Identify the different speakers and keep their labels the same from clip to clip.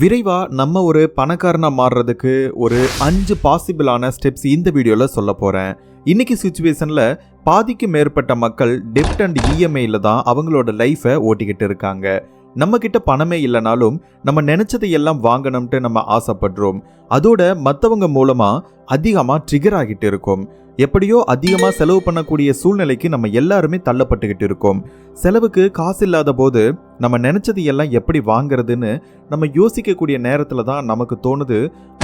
Speaker 1: விரைவாக நம்ம ஒரு பணக்காரனாக மாறுறதுக்கு ஒரு அஞ்சு பாசிபிளான ஸ்டெப்ஸ் இந்த வீடியோவில் சொல்ல போகிறேன் இன்னைக்கு சுச்சுவேஷனில் பாதிக்கு மேற்பட்ட மக்கள் டெப்ட் அண்ட் இஎம்ஐயில் தான் அவங்களோட லைஃப்பை ஓட்டிக்கிட்டு இருக்காங்க. நம்மக்கிட்ட பணமே இல்லைனாலும் நம்ம நினச்சதை எல்லாம் வாங்கணும்ட்டு நம்ம ஆசைப்படுறோம். அதோட மற்றவங்க மூலமாக அதிகமாக ட்ரிகர் ஆகிட்டு இருக்கோம். எப்படியோ அதிகமாக செலவு பண்ணக்கூடிய சூழ்நிலைக்கு நம்ம எல்லாருமே தள்ளப்பட்டுக்கிட்டு இருக்கோம். செலவுக்கு காசு இல்லாத போது நம்ம நினச்சது எல்லாம் எப்படி வாங்குறதுன்னு நம்ம யோசிக்கக்கூடிய நேரத்தில் தான் நமக்கு தோணுது.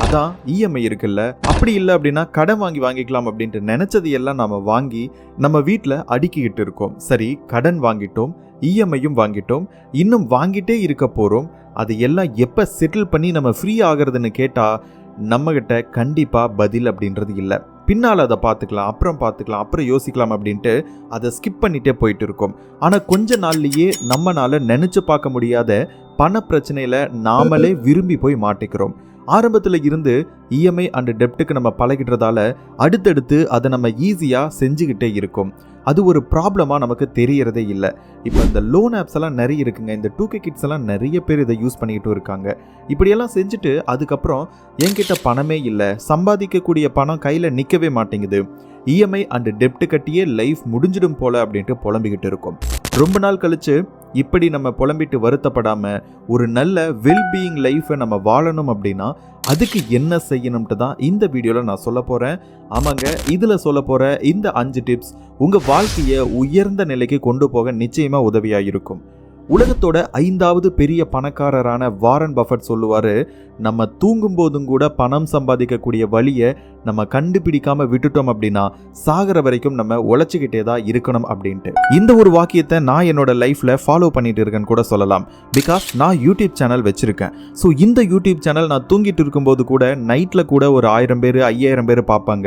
Speaker 1: அதான் இஎம்ஐ இருக்குல்ல. அப்படி இல்லை அப்படின்னா கடன் வாங்கி வாங்கிக்கலாம் அப்படின்ட்டு நினச்சது எல்லாம் நம்ம வாங்கி நம்ம வீட்டில் அடுக்கிக்கிட்டு இருக்கோம். சரி கடன் வாங்கிட்டோம் இஎம்ஐயும் வாங்கிட்டோம் இன்னும் வாங்கிட்டே இருக்க போகிறோம் அது எல்லாம் எப்போ செட்டில் பண்ணி நம்ம ஃப்ரீ ஆகுறதுன்னு கேட்டால் நம்மகிட்ட கண்டிப்பாக பதில் அப்படின்றது இல்லை. பின்னால் அதை பார்த்துக்கலாம் அப்புறம் பார்த்துக்கலாம் அப்புறம் யோசிக்கலாம் அப்படின்ட்டு அதை ஸ்கிப் பண்ணிட்டே போயிட்டு இருக்கோம். ஆனால் கொஞ்ச நாள்லயே நம்மனால நினைச்சு பார்க்க முடியாத பண பிரச்சனையில நாமளே விரும்பி போய் மாட்டிக்கிறோம். ஆரம்பத்தில் இருந்து இஎம்ஐ அண்ட் டெப்ட்டுக்கு நம்ம பழகிடுறதால அடுத்தடுத்து அதை நம்ம ஈஸியாக செஞ்சுக்கிட்டே இருக்கோம். அது ஒரு ப்ராப்ளமாக நமக்கு தெரியறதே இல்லை. இப்போ இந்த லோன் ஆப்ஸ் எல்லாம் நிறைய இருக்குங்க. இந்த டூ கே கிட்ஸ் எல்லாம் நிறைய பேர் இதை யூஸ் பண்ணிக்கிட்டு இருக்காங்க. இப்படியெல்லாம் செஞ்சுட்டு அதுக்கப்புறம் என்கிட்ட பணமே இல்லை. சம்பாதிக்கக்கூடிய பணம் கையில் நிற்கவே மாட்டேங்குது. இஎம்ஐ அண்ட் டெப்ட் கட்டியே லைஃப் முடிஞ்சிடும் போல அப்படின்ட்டு புலம்பிக்கிட்டு இருக்கும். ரொம்ப நாள் கழித்து இப்படி நம்ம புலம்பிட்டு வருத்தப்படாமல் ஒரு நல்ல வெல்பீயிங் லைஃப்பை நம்ம வாழணும் அப்படின்னா அதுக்கு என்ன செய்யணும்ட்டு தான் இந்த வீடியோவில் நான் சொல்ல போகிறேன் ஆமாங்க இதில் சொல்ல போகிற இந்த அஞ்சு டிப்ஸ் உங்கள் வாழ்க்கையை உயர்ந்த நிலைக்கு கொண்டு போக நிச்சயமாக உதவியாக இருக்கும். உலகத்தோட ஐந்தாவது பெரிய பணக்காரரான வாரன் பஃபட் சொல்லுவார் நம்ம தூங்கும் போதும் கூட பணம் சம்பாதிக்கக்கூடிய வழியை நம்ம கண்டுபிடிக்காம விட்டுட்டோம் அப்படின்னா சாகிற வரைக்கும் நம்ம உழைச்சிக்கிட்டே தான் இருக்கணும் அப்படின்ட்டு. இந்த ஒரு வாக்கியத்தை நான் என்னோட லைஃப்ல ஃபாலோ பண்ணிட்டு இருக்கேன்னு கூட சொல்லலாம். பிகாஸ் நான் யூடியூப் சேனல் வச்சிருக்கேன். ஸோ இந்த யூடியூப் சேனல் நான் தூங்கிட்டு இருக்கும்போது கூட நைட்ல கூட ஒரு ஆயிரம் பேர் ஐயாயிரம் பேர் பார்ப்பாங்க.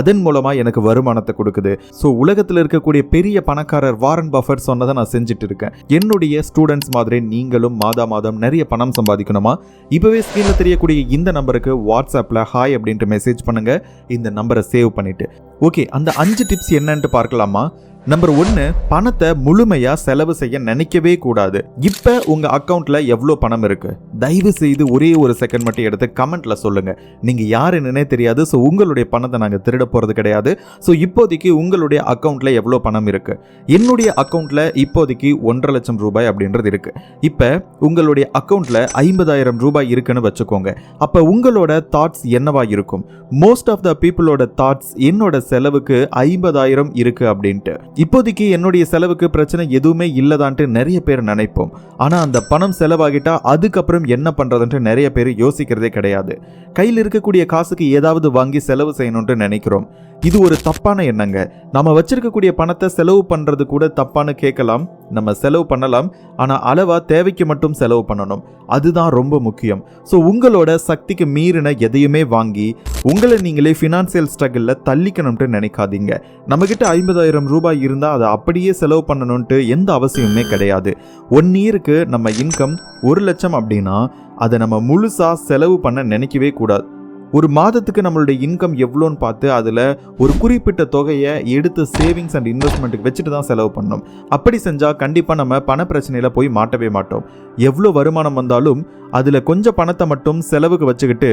Speaker 1: அதன் மூலமா எனக்கு வருமானத்தை கொடுக்குது. ஸோ உலகத்தில் இருக்கக்கூடிய பெரிய பணக்காரர் வாரன் பஃபர் சொன்னதை நான் செஞ்சுட்டு இருக்கேன். என்னுடைய ஸ்டூடெண்ட்ஸ் மாதிரி நீங்களும் மாதா மாதம் நிறைய பணம் சம்பாதிக்கணுமா? இப்போவே ஸ்க்ரீனில் தெரியக்கூடிய இந்த நம்பருக்கு வாட்ஸ்அப்பில் ஹாய் அப்படின்ட்டு மெசேஜ் பண்ணுங்க. இந்த நம்பரை சேவ் பண்ணிட்டு. ஓகே அந்த அஞ்சு டிப்ஸ் என்னன்ட்டு பார்க்கலாமா? நம்பர் ஒன்று பணத்தை முழுமையா செலவு செய்ய நினைக்கவே கூடாது. இப்போ உங்க அக்கவுண்ட்ல எவ்வளோ பணம் இருக்கு? தயவு செய்து ஒரே ஒரு செகண்ட் மட்டும் எடுத்து கமெண்ட்ல சொல்லுங்க. நீங்க என்னன்னே தெரியாது. ஸோ உங்களுடைய பணத்தை நாங்கள் திருட போறது கிடையாது. ஸோ இப்போதைக்கு உங்களுடைய அக்கவுண்ட்ல எவ்வளோ பணம் இருக்கு? என்னுடைய அக்கவுண்ட்ல இப்போதைக்கு ஒன்றரை லட்சம் ரூபாய் அப்படின்றது இருக்கு. இப்போ உங்களுடைய அக்கவுண்ட்ல ஐம்பதாயிரம் ரூபாய் இருக்குன்னு வச்சுக்கோங்க. அப்போ உங்களோட தாட்ஸ் என்னவா இருக்கும்? மோஸ்ட் ஆஃப் த பீப்புளோட தாட்ஸ் என்னோட செலவுக்கு ஐம்பதாயிரம் இருக்கு அப்படின்ட்டு. இப்போதைக்கு என்னுடைய செலவுக்கு பிரச்சனை எதுவுமே இல்லதான்ட்டு நிறைய பேர் நினைப்போம். ஆனா அந்த பணம் செலவாகிட்டா அதுக்கப்புறம் என்ன பண்றதுன்ட்டு நிறைய பேர் யோசிக்கிறதே கிடையாது. கையில் இருக்கக்கூடிய காசுக்கு ஏதாவது வாங்கி செலவு செய்யணும்னு நினைக்கிறோம். இது ஒரு தப்பான எண்ணங்க. நம்ம வச்சிருக்கக்கூடிய பணத்தை செலவு பண்ணுறது கூட தப்பான்னு கேட்கலாம். நம்ம செலவு பண்ணலாம். ஆனால் அளவாக தேவைக்கு மட்டும் செலவு பண்ணணும். அதுதான் ரொம்ப முக்கியம். ஸோ உங்களோட சக்திக்கு மீறின எதையுமே வாங்கி உங்களை நீங்களே ஃபினான்சியல் ஸ்ட்ரகிளில் தள்ளிக்கணும்ட்டு நினைக்காதீங்க. நம்மக்கிட்ட ஐம்பதாயிரம் ரூபாய் இருந்தால் அதை அப்படியே செலவு பண்ணணும்ட்டு எந்த அவசியமுமே கிடையாது. ஒன் இயருக்கு நம்ம இன்கம் ஒரு லட்சம் அப்படின்னா அதை நம்ம முழுசாக செலவு பண்ண நினைக்கவே கூடாது. ஒரு மாதத்துக்கு நம்மளுடைய இன்கம் எவ்வளோன்னு பார்த்து அதில் ஒரு குறிப்பிட்ட தொகையை எடுத்து சேவிங்ஸ் அண்ட் இன்வெஸ்ட்மெண்ட்டுக்கு வச்சுட்டு தான் செலவு பண்ணணும். அப்படி செஞ்சால் கண்டிப்பாக நம்ம பண பிரச்சனையில் போய் மாட்டவே மாட்டோம். எவ்வளோ வருமானம் வந்தாலும் அதில் கொஞ்சம் பணத்தை மட்டும் செலவுக்கு வச்சுக்கிட்டு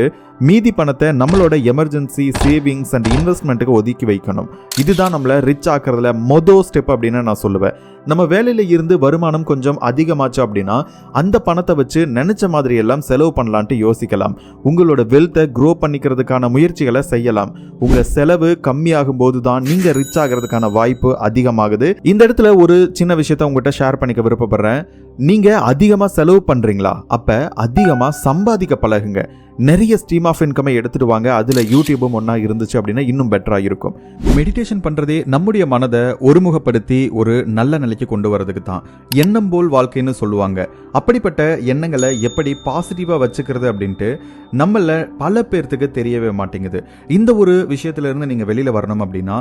Speaker 1: மீதி பணத்தை நம்மளோட எமர்ஜென்சி சேவிங்ஸ் அண்ட் இன்வெஸ்ட்மெண்ட்டுக்கு ஒதுக்கி வைக்கணும். இதுதான் நம்மளை ரிச் ஆக்கிறதுல மொதல் ஸ்டெப் அப்படின்னு நான் சொல்லுவேன். நம்ம வேலையில் இருந்து வருமானம் கொஞ்சம் அதிகமாச்சு அப்படின்னா அந்த பணத்தை வச்சு நினச்ச மாதிரி எல்லாம் செலவு பண்ணலான்ட்டு யோசிக்கலாம். உங்களோட வெல்த்தை க்ரோ பண்ணிக்கிறதுக்கான முயற்சிகளை செய்யலாம். உங்கள் செலவு கம்மியாகும் போது தான் நீங்கள் ரிச் ஆகிறதுக்கான வாய்ப்பு அதிகமாகுது. இந்த இடத்துல ஒரு சின்ன விஷயத்த உங்கள்கிட்ட ஷேர் பண்ணிக்க விருப்பப்படுறேன். நீங்க அதிகமா செலவு பண்றீங்களா? அப்ப அதிகமா சம்பாதிக்க பழகுங்க. நிறைய ஸ்ட்ரீம் ஆஃப் இன்கமை எடுத்துட்டு வாங்க. யூடியூபும் ஒன்றா இருந்துச்சு அப்படின்னா இன்னும் பெட்டராக இருக்கும். மெடிடேஷன் பண்ணுறதே நம்முடைய மனதை ஒருமுகப்படுத்தி ஒரு நல்ல நிலைக்கு கொண்டு வரதுக்கு தான். எண்ணம் போல் வாழ்க்கைன்னு சொல்லுவாங்க. அப்படிப்பட்ட எண்ணங்களை எப்படி பாசிட்டிவாக வச்சுக்கிறது அப்படின்ட்டு நம்மள பல பேர்த்துக்கு தெரியவே மாட்டேங்குது. இந்த ஒரு விஷயத்துல இருந்து வெளியில் வரணும் அப்படின்னா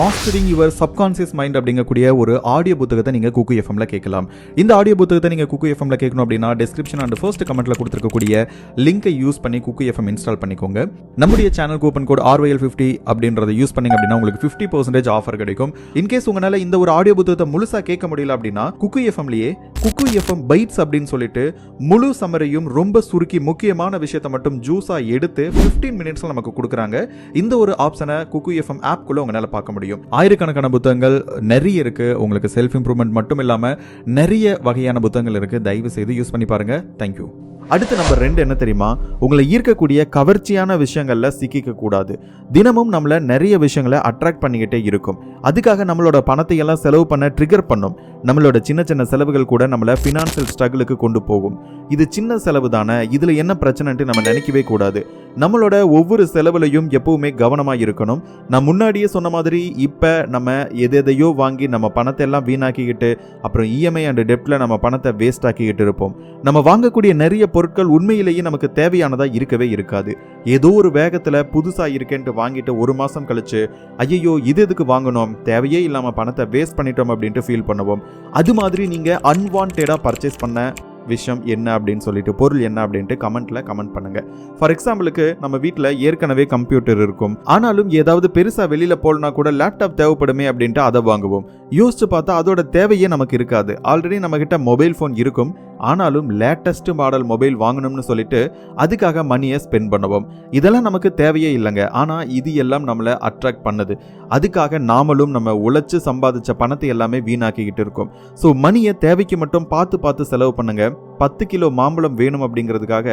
Speaker 1: மாஸ்டரிங் யுவர் சப்கான்சியஸ் மைண்ட் அப்படிங்கக்கூடிய ஒரு ஆடியோ புத்தகத்தை நீங்கள் குக்கு எஃப்எம்ல கேட்கலாம். இந்த ஆடியோ புத்தகத்தை நீங்கள் குக்கு எஃப்எம்ல கேட்கணும் அப்படின்னா டிஸ்கிரிப்ஷன் அண்ட் ஃபர்ஸ்ட் கமெண்ட்டில் கொடுத்துருக்கக்கூடிய லிங்கை யூஸ் பண்ணி பண்ணி குக்கு எஃப்எம் இன்ஸ்டால் பண்ணிக்கோங்க. நம்முடைய channel coupon code RYL fifty அப்படின்றத யூஸ் பண்ணீங்க அப்படின்னா உங்களுக்கு ஃபிஃப்டி பர்சன்டேஜ் ஆஃபர் கிடைக்கும். இன்கேஸ் உங்களால் இந்த ஒரு ஆடியோ புத்தகத்தை முழுசாக கேட்க முடியல அப்படின்னா குக்கு எஃப்எம்லேயே குக்கு எஃப்எம் பைட்ஸ் அப்படின்னு சொல்லிட்டு முழு சமரையும் ரொம்ப சுருக்கி முக்கியமான விஷயத்தை மட்டும் ஜூஸாக எடுத்து 15 மினிட்ஸில் நமக்கு கொடுக்குறாங்க. இந்த ஒரு ஆப்ஷனை குக்கு எஃப்எம் ஆப்குள்ளே உங்களால் பார்க்க முடியும். ஆயிரக்கணக்கான புத்தகங்கள் நிறைய இருக்கு. உங்களுக்கு செல்ஃப் இம்ப்ரூவ்மெண்ட் மட்டும் இல்லாமல் நிறைய வகையான புத்தகங்கள் இருக்கு. தயவு செய்து யூஸ் பண்ணி பாருங்க. தேங்க்யூ அடுத்து நம்பர் ரெண்டு என்ன தெரியுமா? உங்களை ஈர்க்கக்கூடிய கவர்ச்சியான விஷயங்களில் சிக்கிக்க கூடாது. தினமும் நம்மளை நிறைய விஷயங்களை அட்ராக்ட் பண்ணிக்கிட்டே இருக்கும். அதுக்காக நம்மளோட பணத்தை எல்லாம் செலவு பண்ண ட்ரிகர் பண்ணும். நம்மளோட சின்ன சின்ன செலவுகள் கூட நம்மளை ஃபினான்சியல் ஸ்ட்ரகிளுக்கு கொண்டு போகும். இது சின்ன செலவு தானே இதில் என்ன பிரச்சனைன்ட்டு நம்ம நினைக்கவே கூடாது. நம்மளோட ஒவ்வொரு செலவுலையும் எப்பவுமே கவனமாக இருக்கணும். நான் முன்னாடியே சொன்ன மாதிரி இப்போ நம்ம எதையோ வாங்கி நம்ம பணத்தை எல்லாம் வீணாக்கிக்கிட்டு அப்புறம் இஎம்ஐ அண்ட் டெப்டில் நம்ம பணத்தை வேஸ்ட் ஆக்கிக்கிட்டு இருப்போம். நம்ம வாங்கக்கூடிய நிறைய பொருட்கள் உண்மையிலேயே நமக்கு தேவையானதாக இருக்கவே இருக்காது. ஏதோ ஒரு வேகத்தில் புதுசாக இருக்கேன்ட்டு வாங்கிட்டு ஒரு மாதம் கழிச்சு ஐயோ இது எதுக்கு வாங்கணும்? தேவையே இல்லாமல் பணத்தை வேஸ்ட் பண்ணிட்டோம் அப்படின்ட்டு ஃபீல் பண்ணுவோம். அது மாதிரி நீங்கள் அன்வான்டாக பர்ச்சேஸ் பண்ண விஷயம் என்ன அப்படின்னு சொல்லிட்டு பொருள் என்ன அப்படின்ட்டு கமெண்ட்ல கமெண்ட் பண்ணுங்க. ஃபார் எக்ஸாம்பிளுக்கு நம்ம வீட்டில் ஏற்கனவே கம்ப்யூட்டர் இருக்கும். ஆனாலும் ஏதாவது பெருசா வெளியில போலனா கூட லேப்டாப் தேவைப்படுமே அப்படின்ட்டு அதை வாங்குவோம். யோசிச்சு பார்த்தா அதோட தேவையே நமக்கு இருக்காது. ஆல்ரெடி நம்மக்கிட்ட மொபைல் ஃபோன் இருக்கும். ஆனாலும் லேட்டஸ்ட் மாடல் மொபைல் வாங்கணும்னு சொல்லிட்டு அதுக்காக மணியை ஸ்பெண்ட் பண்ணுவோம். இதெல்லாம் நமக்கு தேவையே இல்லைங்க. ஆனால் இது எல்லாம் நம்மளை அட்ராக்ட் பண்ணுது. அதுக்காக நாமளும் நம்ம உழைச்சி சம்பாதிச்ச பணத்தை எல்லாமே வீணாக்கிக்கிட்டு இருக்கோம். ஸோ மணியை தேவைக்கு மட்டும் பார்த்து பார்த்து செலவு பண்ணுங்க. பத்து கிலோ மாம்பழம் வேணும் அப்படிங்கிறதுக்காக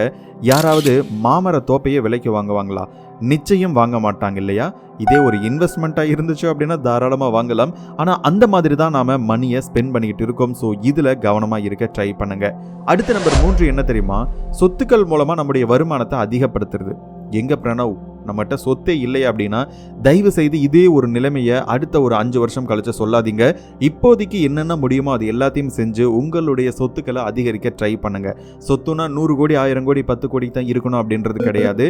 Speaker 1: யாராவது மாமர தோப்பையே விலைக்கு வாங்குவாங்களா? நிச்சயம் வாங்க மாட்டாங்க இல்லையா? இதே ஒரு இன்வெஸ்ட்மெண்ட்டாக இருந்துச்சு அப்படின்னா தாராளமாக வாங்கலாம். ஆனால் அந்த மாதிரி தான் நாம் மணியை ஸ்பெண்ட் பண்ணிக்கிட்டு இருக்கோம். ஸோ இதில் கவனமாக இருக்க ட்ரை பண்ணுங்க. அடுத்த நம்பர் மூன்று என்ன தெரியுமா? சொத்துக்கள் மூலமாக நம்முடைய வருமானத்தை அதிகப்படுத்துறது. எங்கே பிரணவ்? நம்மகிட்ட சொத்தே இல்லை அப்படின்னா தயவு செய்து இதே ஒரு நிலைமையை அடுத்த ஒரு அஞ்சு வருஷம் கழிச்சு சொல்லாதீங்க. இப்போதைக்கு என்னென்ன முடியுமோ அது எல்லாத்தையும் செஞ்சு உங்களுடைய சொத்துக்களை அதிகரிக்க ட்ரை பண்ணுங்க. சொத்துனா நூறு கோடி ஆயிரம் கோடி பத்து கோடி தான் இருக்கணும் அப்படின்றது கிடையாது.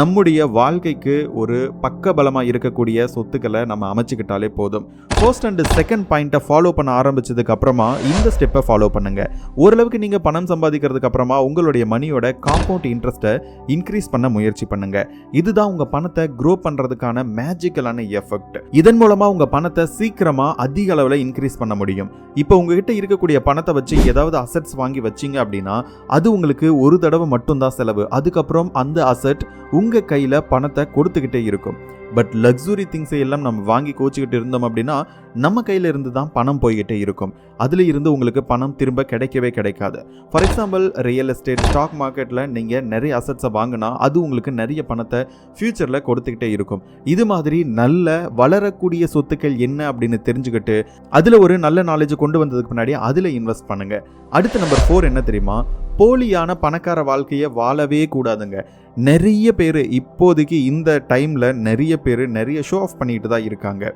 Speaker 1: நம்முடைய வாழ்க்கைக்கு ஒரு பக்கபலமாக இருக்கக்கூடிய சொத்துக்களை நம்ம அமைச்சுக்கிட்டாலே போதும். ஃபர்ஸ்ட் அண்ட் செகண்ட் பாயிண்ட்டை ஃபாலோ பண்ண ஆரம்பிச்சதுக்கு அப்புறமா இந்த ஸ்டெப்பை ஃபாலோ பண்ணுங்க. ஓரளவுக்கு நீங்கள் பணம் சம்பாதிக்கிறதுக்கு அப்புறமா உங்களுடைய மணியோட காம்பவுண்ட் இன்ட்ரெஸ்ட்டை இன்க்ரீஸ் பண்ண முயற்சி பண்ணுங்க. இதுதான் உங்க பணத்தை க்ரோ பண்றதுக்கான மேஜிக்கலான எஃபெக்ட் இதன் மூலமா உங்க பணத்தை சீக்கிரமா அதிக அளவில் இன்க்ரீஸ் பண்ண முடியும். இப்போ உங்ககிட்ட இருக்கக்கூடிய பணத்தை வச்சு ஏதாவது அசெட்ஸ் வாங்கி வச்சீங்க அப்படின்னா அது உங்களுக்கு ஒரு தடவை மட்டும்தான் செலவு. அதுக்கப்புறம் அந்த அசெட் உங்க கையில பணத்தை கொடுத்துக்கிட்டே இருக்கும். பட் லக்ஸுரி திங்ஸை எல்லாம் நம்ம வாங்கி கோச்சிக்கிட்டு இருந்தோம் அப்படின்னா நம்ம கையில இருந்து தான் பணம் போய்கிட்டே இருக்கும். அதுல இருந்து உங்களுக்கு பணம் திரும்ப கிடைக்கவே கிடைக்காது. For example real estate stock மார்க்கெட்டில் நீங்கள் நிறைய அசட்ஸை வாங்கினா அது உங்களுக்கு நிறைய பணத்தை ஃப்யூச்சரில் கொடுத்துக்கிட்டே இருக்கும். இது மாதிரி நல்ல வளரக்கூடிய சொத்துக்கள் என்ன அப்படின்னு தெரிஞ்சுக்கிட்டு அதில் ஒரு நல்ல நாலேஜ் கொண்டு வந்ததுக்கு முன்னாடி அதில் இன்வெஸ்ட் பண்ணுங்க. அடுத்து நம்பர் ஃபோர் என்ன தெரியுமா? போலியான பணக்கார வாழ்க்கையை வாழவே கூடாதுங்க. நிறைய பேர் இப்போதைக்கு இந்த டைமில் நிறைய பேர் நிறைய ஷோ ஆஃப் பண்ணிட்டு தான் இருக்காங்க.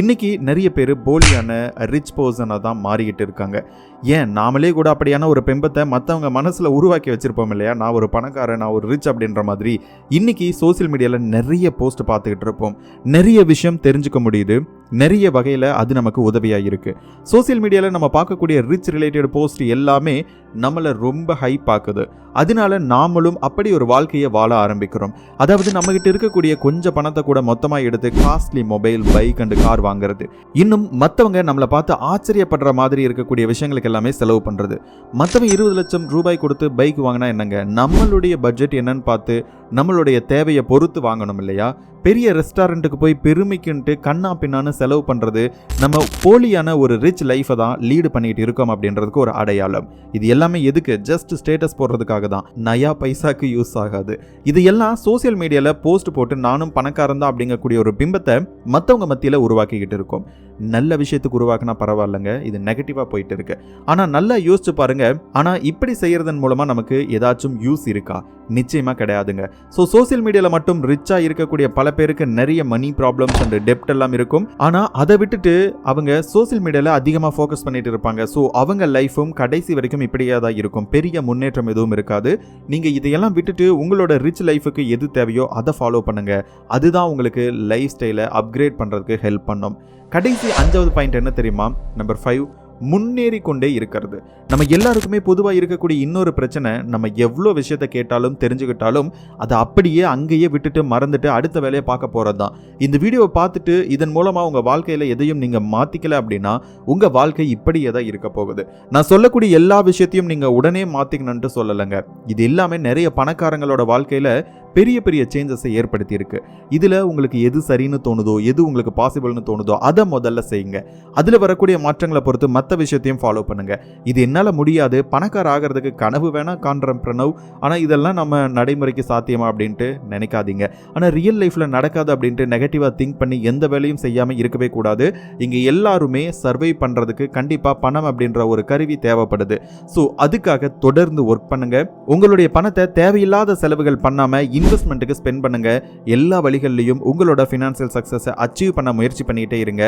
Speaker 1: இன்றைக்கி நிறைய பேர் போலியான ரிச் பர்சனாக தான் மாறிக்கிட்டு இருக்காங்க. ஏன்? நாமளே கூட அப்படியான ஒரு பெம்பத்தை மற்றவங்க மனசில் உருவாக்கி வச்சுருப்போம் இல்லையா? நான் ஒரு பணக்காரன் நான் ஒரு ரிச் அப்படின்ற மாதிரி. இன்றைக்கி சோஷியல் மீடியாவில் நிறைய போஸ்ட் பார்த்துக்கிட்டு இருப்போம். நிறைய விஷயம் தெரிஞ்சுக்க முடியுது. நிறைய வகையில் அது நமக்கு உதவியாக இருக்குது சோஷியல் மீடியாவில் நம்ம பார்க்கக்கூடிய ரிச் ரிலேட்டட் போஸ்ட் எல்லாமே நம்மளை ரொம்ப ஹைப் ஆக்குது அதனால நாமளும் அப்படி ஒரு வாழ்க்கையை வாழ ஆரம்பிக்கிறோம். அதாவது நம்மகிட்ட இருக்கக்கூடிய கொஞ்சம் பணத்தை கூட மொத்தமாக எடுத்து costly mobile bike and car வாங்குறது. இன்னும் மற்றவங்க நம்மளை பார்த்து ஆச்சரியப்படுற மாதிரி இருக்கக்கூடிய விஷயங்களுக்கு எல்லாமே செலவு பண்ணுறது மற்றவங்க இருபது லட்சம் ரூபாய் கொடுத்து பைக் வாங்கினா என்னங்க? நம்மளுடைய பட்ஜெட் என்னன்னு பார்த்து நம்மளுடைய தேவையை பொறுத்து வாங்கணும் இல்லையா? பெரிய ரெஸ்டாரண்ட்டுக்கு போய் பெருமைக்குன்ட்டு கண்ணா பின்னான்னு செலவு பண்ணுறது நம்ம போலியான ஒரு ரிச் லைஃப்பை தான் லீடு பண்ணிட்டு இருக்கோம் அப்படின்றதுக்கு ஒரு அடையாளம். இது எல்லாமே எதுக்கு? ஜஸ்ட் ஸ்டேட்டஸ் போடுறதுக்காக தான். நயா பைசாக்கு யூஸ் ஆகாது. இது எல்லாம் சோஷியல் மீடியாவில் போஸ்ட் போட்டு நானும் பணக்காரன் தான் அப்படிங்கக்கூடிய ஒரு பிம்பத்தை மற்றவங்க மத்தியில் உருவாக்கிக்கிட்டு இருக்கோம். நல்ல விஷயத்துக்கு உருவாக்குனா பரவாயில்லைங்க. இது நெகட்டிவாக போயிட்டு இருக்கு. ஆனால் நல்லா யோசிச்சு பாருங்க. ஆனால் இப்படி செய்யறதன் மூலமாக நமக்கு ஏதாச்சும் யூஸ் இருக்கா? நிச்சயமாக கிடையாதுங்க. ஸோ சோஷியல் மீடியாவில் மட்டும் ரிச்சாக இருக்கக்கூடிய பல பேருக்கு நிறைய மணி ப்ராப்ளம்ஸ் அண்ட் டெப்ட் எல்லாம் இருக்கும். ஆனால் அதை விட்டுட்டு அவங்க சோஷியல் மீடியாவில் அதிகமாக ஃபோக்கஸ் பண்ணிட்டு இருப்பாங்க. ஸோ அவங்க லைஃபும் கடைசி வரைக்கும் இப்படியே தான் இருக்கும். பெரிய முன்னேற்றம் எதுவும் இருக்காது. நீங்கள் இதையெல்லாம் விட்டுட்டு உங்களோட ரிச் லைஃபுக்கு எது தேவையோ அதை ஃபாலோ பண்ணுங்க. அதுதான் உங்களுக்கு லைஃப் ஸ்டைலை அப்கிரேட் பண்ணுறதுக்கு ஹெல்ப் பண்ணும். கடைசி அஞ்சாவது பாயிண்ட் என்ன தெரியுமா? நம்பர் ஃபைவ் முன்னேறி கொண்டே இருக்கிறது. நம்ம எல்லாருக்குமே பொதுவாக இருக்கக்கூடிய இன்னொரு பிரச்சனை நம்ம எவ்வளோ விஷயத்த கேட்டாலும் தெரிஞ்சுக்கிட்டாலும் அதை அப்படியே அங்கேயே விட்டுட்டு மறந்துட்டு அடுத்த வேலையை பார்க்க போகிறது தான் இந்த வீடியோவை பார்த்துட்டு இதன் மூலமாக உங்கள் வாழ்க்கையில் எதையும் நீங்கள் மாற்றிக்கல அப்படின்னா உங்கள் வாழ்க்கை இப்படியே தான் இருக்க போகுது. நான் சொல்லக்கூடிய எல்லா விஷயத்தையும் நீங்கள் உடனே மாற்றிக்கணுன்ட்டு சொல்லலைங்க. இது எல்லாமே நிறைய பணக்காரங்களோட வாழ்க்கையில் பெரிய பெரிய சேஞ்சஸை ஏற்படுத்தியிருக்கு. இதில் உங்களுக்கு எது சரின்னு தோணுதோ எது உங்களுக்கு பாசிபிள்னு தோணுதோ அதை முதல்ல செய்யுங்க. அதில் வரக்கூடிய மாற்றங்களை பொறுத்து மற்ற விஷயத்தையும் ஃபாலோ பண்ணுங்க. இது என்னால் முடியாது பணக்கார ஆகிறதுக்கு கனவு வேணால் காண்றேன் பிரணவ். ஆனால் இதெல்லாம் நம்ம நடைமுறைக்கு சாத்தியமா அப்படின்ட்டு நினைக்காதீங்க. ஆனால் ரியல் லைஃப்பில் நடக்காது அப்படின்ட்டு நெகட்டிவாக திங்க் பண்ணி எந்த வேலையும் செய்யாமல் இருக்கவே கூடாது. இங்கே எல்லாருமே சர்வை பண்ணுறதுக்கு கண்டிப்பாக பணம் அப்படின்ற ஒரு கருவி தேவைப்படுது. ஸோ அதுக்காக தொடர்ந்து ஒர்க் பண்ணுங்க. உங்களுடைய பணத்தை தேவையில்லாத செலவுகள் பண்ணாமல் இன்வெஸ்ட்மெண்ட்டுக்கு ஸ்பெண்ட் பண்ணுங்க. எல்லா வழிகள்லையும் உங்களோட ஃபினான்சியல் சக்ஸஸை அச்சீவ் பண்ண முயற்சி பண்ணிக்கிட்டே இருங்க.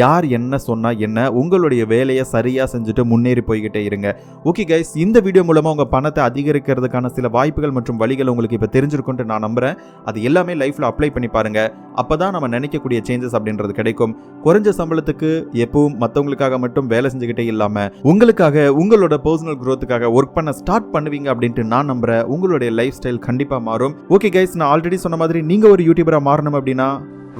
Speaker 1: யார் என்ன சொன்னால் என்ன உங்களுடைய வேலையை சரியாக செஞ்சுட்டு முன்னேறி போய்கிட்டே இருங்க. ஓகே கைஸ் இந்த வீடியோ மூலமாக உங்கள் பணத்தை அதிகரிக்கிறதுக்கான சில வாய்ப்புகள் மற்றும் வழிகள் உங்களுக்கு இப்போ தெரிஞ்சிருக்கும்னு நான் நம்புறேன். அது எல்லாமே லைஃப்பில் அப்ளை பண்ணி பாருங்க. அப்போ தான் நம்ம நினைக்கக்கூடிய சேஞ்சஸ் அப்படின்றது கிடைக்கும். குறைஞ்ச சம்பளத்துக்கு எப்பவும் மற்றவங்களுக்காக மட்டும் வேலை செஞ்சுக்கிட்டே இல்லாமல் உங்களுக்காக உங்களோட பர்சனல் க்ரோத்துக்காக ஒர்க் பண்ண ஸ்டார்ட் பண்ணுவீங்க அப்படின்ட்டு நான் நம்புறேன். உங்களுடைய லைஃப் ஸ்டைல் கண்டிப்பாக மாறும் ஓகே கைஸ் நான் ஆல்ரெடி சொன்ன மாதிரி நீங்கள் ஒரு யூடியூபராக மாறணும் அப்படின்னா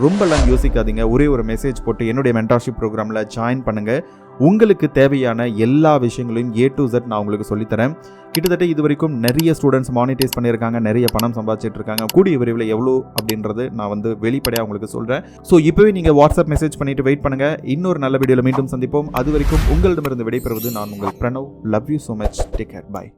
Speaker 1: ரொம்பலாம் யோசிக்காதீங்க. ஒரே ஒரு மெசேஜ் போட்டு என்னுடைய மென்டர்ஷிப் ப்ரோக்ராமில் ஜாயின் பண்ணுங்கள் உங்களுக்கு தேவையான எல்லா விஷயங்களையும் ஏ டு ஜெட் நான் உங்களுக்கு சொல்லித்தரேன். கிட்டத்தட்ட இது வரைக்கும் நிறைய ஸ்டூடெண்ட்ஸ் மானிட்டைஸ் பண்ணியிருக்காங்க நிறைய பணம் சம்பாதிச்சிட்டு இருக்காங்க. கூடிய விரைவில் எவ்வளோ அப்படின்றது நான் வந்து வெளிப்படையாக உங்களுக்கு சொல்கிறேன் ஸோ இப்போவே நீங்கள் வாட்ஸ்அப் மெசேஜ் பண்ணிட்டு வெயிட் பண்ணுங்கள் இன்னொரு நல்ல வீடியோவில் மீண்டும் சந்திப்போம். அது வரைக்கும் உங்களிடமிருந்து விடைபெறுவது நான் உங்கள் Pranav love you so much take care bye